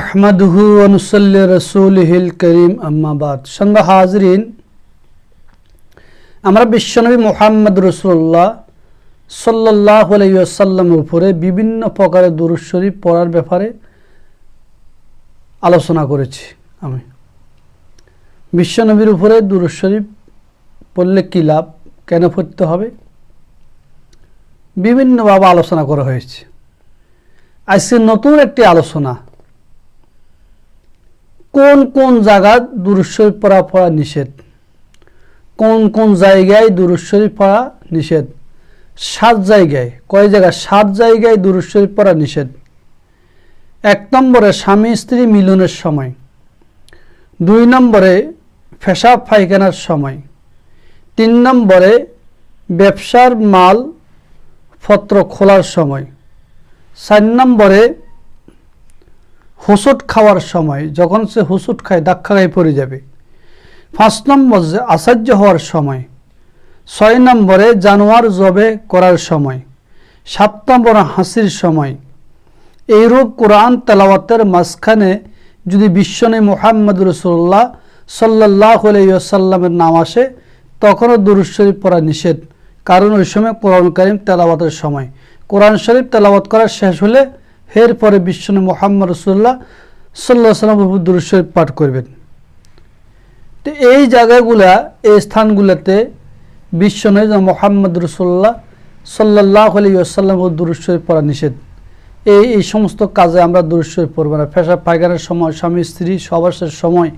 আহমদহু অনুসল্লি রসুলহিল করিম আম্মাবাদ সঙ্গ হাজরিন আমরা বিশ্বনবী মোহাম্মদ রসুল্লাহ সাল্লাহ আলাইসাল্লামের উপরে বিভিন্ন প্রকারের দুরুদ শরীফ পড়ার ব্যাপারে আলোচনা করেছি আমি। বিশ্বনবীর উপরে দুরুদ শরীফ পড়লে কী লাভ? কেন পড়তে হবে? বিভিন্নভাবে আলোচনা করা হয়েছে। আজকে নতুন একটি আলোচনা কোন কোন জায়গা দুরুশ্বরী পড়া পড়া নিষেধ? কোন কোন জায়গায় দুরুশ্বরী পড়া নিষেধ? সাত জায়গায়। কয় জায়গায়? সাত জায়গায় দুরুশ্বরী পড়া নিষেধ। এক নম্বরে স্বামী স্ত্রী মিলনের সময়। দুই নম্বরে ফেসাব পায়খানার সময়। তিন নম্বরে ব্যবসার মাল পত্র খোলার সময়। চার নম্বরে হুসুট খাওয়ার সময় যখন সে হুসুট খায় দাক্ষা খাই পড়ে যাবে। পাঁচ নম্বর যে আচার্য হওয়ার সময়। ছয় নম্বরে জানোয়ার জবে করার সময়। সাত নম্বর হাসির সময়। এইরূপ কোরআন তেলাওয়াতের মাঝখানে যদি বিশ্বনে মোহাম্মদ রসুল্লাহ সাল্লাহ আলাইসাল্লামের নাম আসে, তখনও দুরুদ শরীফ পড়া নিষেধ। কারণ ওই সময় কোরআন করিম তেলাওয়াতের সময়। কোরআন শরীফ তেলাওয়াত করা শেষ হলে এর পরে বিশ্বনে মোহাম্মদ রসুল্লাহ সাল্লাহ সাল্লাম দুরুদ শরীফ পাঠ করবেন। তো এই জায়গাগুলা, এই স্থানগুলোতে বিশ্বনয় মোহাম্মদ রসুল্লাহ সাল্লাহ আলী আসাল্লাম ও শরীফ পড়া নিষেধ। এই এই সমস্ত কাজে আমরা শরীফ পড়ব না। পেশা পায়খানার সময়, স্বামী, স্ত্রী সবাসের সময়,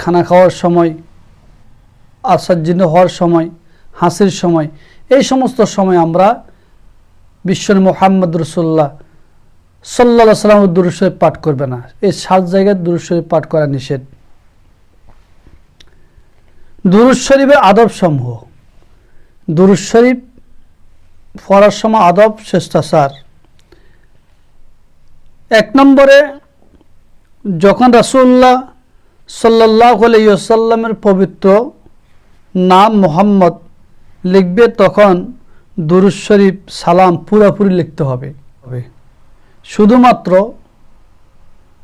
খানা খাওয়ার সময় আশ্চর্য হওয়ার সময়, হাসির সময়, এই সমস্ত সময় আমরা বিশ্বন মোহাম্মদ রসুল্লাহ সাল্লা সাল্লাম দুরুশরীফ পাঠ করবে না। এই সাত জায়গায় দুরুশরীফ পাঠ করা নিষেধ। শরীফের আদব সমূহ শরীফ পড়ার সময় আদব শ্রেষ্ঠাচার এক নম্বরে, যখন রাসুল্লাহ সাল্লাহ আলাইসাল্লামের পবিত্র নাম মোহাম্মদ লিখবে, তখন দুরুদ শরীফ সালাম পুরাপুরি লিখতে হবে। শুধুমাত্র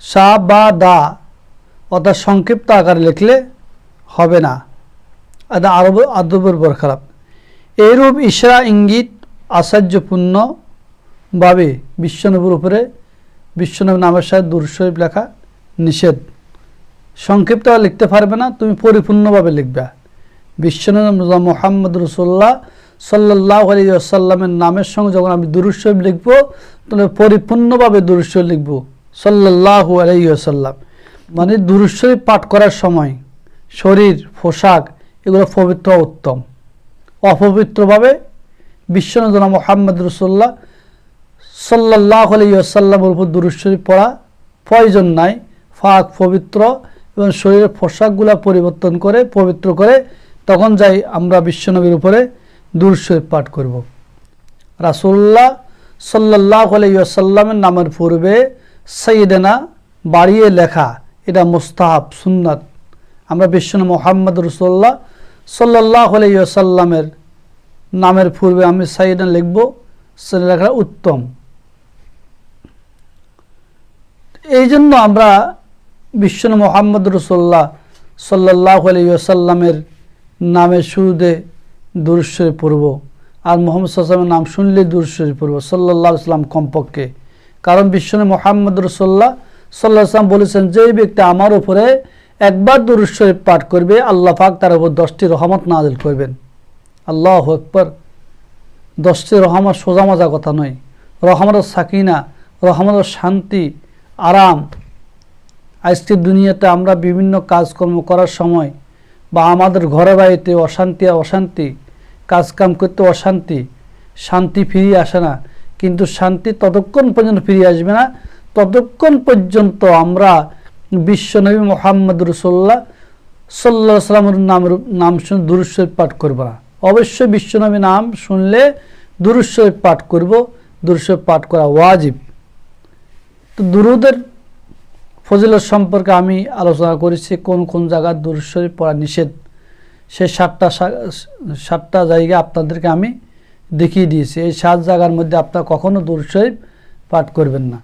সা, বা, দা অর্থাৎ সংক্ষিপ্ত আকারে লিখলে হবে না। আরব, আদবের বরখারাপ এইরূপ ইশরা, ইঙ্গিত আশ্চর্যপূর্ণভাবে বিশ্বনবীর উপরে বিশ্বনবী নামের সাথে দুরুদ শরীফ লেখা নিষেধ। সংক্ষিপ্ত লিখতে পারবে না, তুমি পরিপূর্ণভাবে লিখবে। বিশ্বনবী মোহাম্মদ রসুল্লাহ সাল্লাহ আলী আসাল্লামের নামের সঙ্গে যখন আমি দুরুশ্বর লিখব, তাহলে পরিপূর্ণভাবে দুরুশ্বর লিখব। সাল্লাহ আলী আসাল্লাম মানে দুরুশ্বরী পাঠ করার সময় শরীর, পোশাক এগুলো পবিত্র উত্তম। অপবিত্রভাবে বিশ্বনজনা মোহাম্মদ রসুল্লাহ সাল্লাহ আলী আসাল্লামের উপর দুরুশ্বরী পড়া প্রয়োজন নাই। ফাঁক পবিত্র এবং শরীরের পোশাকগুলো পরিবর্তন করে, পবিত্র করে, তখন যাই আমরা বিশ্বনবীর উপরে দুরশরীফ পাঠ করব। রাসুল্লাহ সাল্লাহ আলাইসাল্লামের নামের পূর্বে সঈদেনা বাড়িয়ে লেখা এটা মুস্তাহাব, সুন্নাত। আমরা বিশ্বন মোহাম্মদ রসুল্লাহ সাল্লাহ আলাইসাল্লামের নামের পূর্বে আমি সাইডা লিখব লেখা উত্তম। এই জন্য আমরা বিশ্বন মোহাম্মদ রসুল্লাহ সাল্লাহ আলাইসাল্লামের নামের শুরুতে দুরুশ্বরী পড়ব। আর মোহাম্মদ সাল্লামের নাম শুনলে দুরুশ্বরী পড়ব সাল্লাহ সাল্লাম কমপক্ষে। কারণ বিশ্বনে মোহাম্মদ রসোল্লাহ সাল্লাহ সাল্লাম বলেছেন, যে ব্যক্তি আমার উপরে একবার দুরুশ্বরী পাঠ করবে, আল্লাহ পাক তার উপর দশটি রহমত নাজিল করবেন। আল্লাহ একবার দশটি রহমত সোজা মজা কথা নয়। রহমত সাকিনা, রহমত শান্তি, আরাম। আজকের দুনিয়াতে আমরা বিভিন্ন কাজকর্ম করার সময় বা আমাদের ঘরে বাড়িতে অশান্তি অশান্তি কাজকাম করতে অশান্তি। শান্তি ফিরিয়ে আসে না। কিন্তু শান্তি ততক্ষণ পর্যন্ত ফিরিয়ে আসবে না। ততক্ষণ পর্যন্ত আমরা বিশ্বনবী মোহাম্মদ রসোল্লা সাল্লা সাল্লামের নাম নাম শুনে দুরুশ্বর পাঠ করব না। অবশ্যই বিশ্বনবী নাম শুনলে দুরুশ্বর পাঠ করব। দুরুশ্বর পাঠ করা ওয়াজিব। তো দুরুদের ফজিলত সম্পর্কে আমি আলোচনা করেছি, কোন কোন জায়গার দুরুশ্বরী পড়া নিষেধ। সে সাতটা সাতটা জায়গা আপনাদেরকে আমি দেখিয়ে দিয়েছি। এই সাত জায়গার মধ্যে আপনার কখনো দুরুশ্বরী পাঠ করবেন না।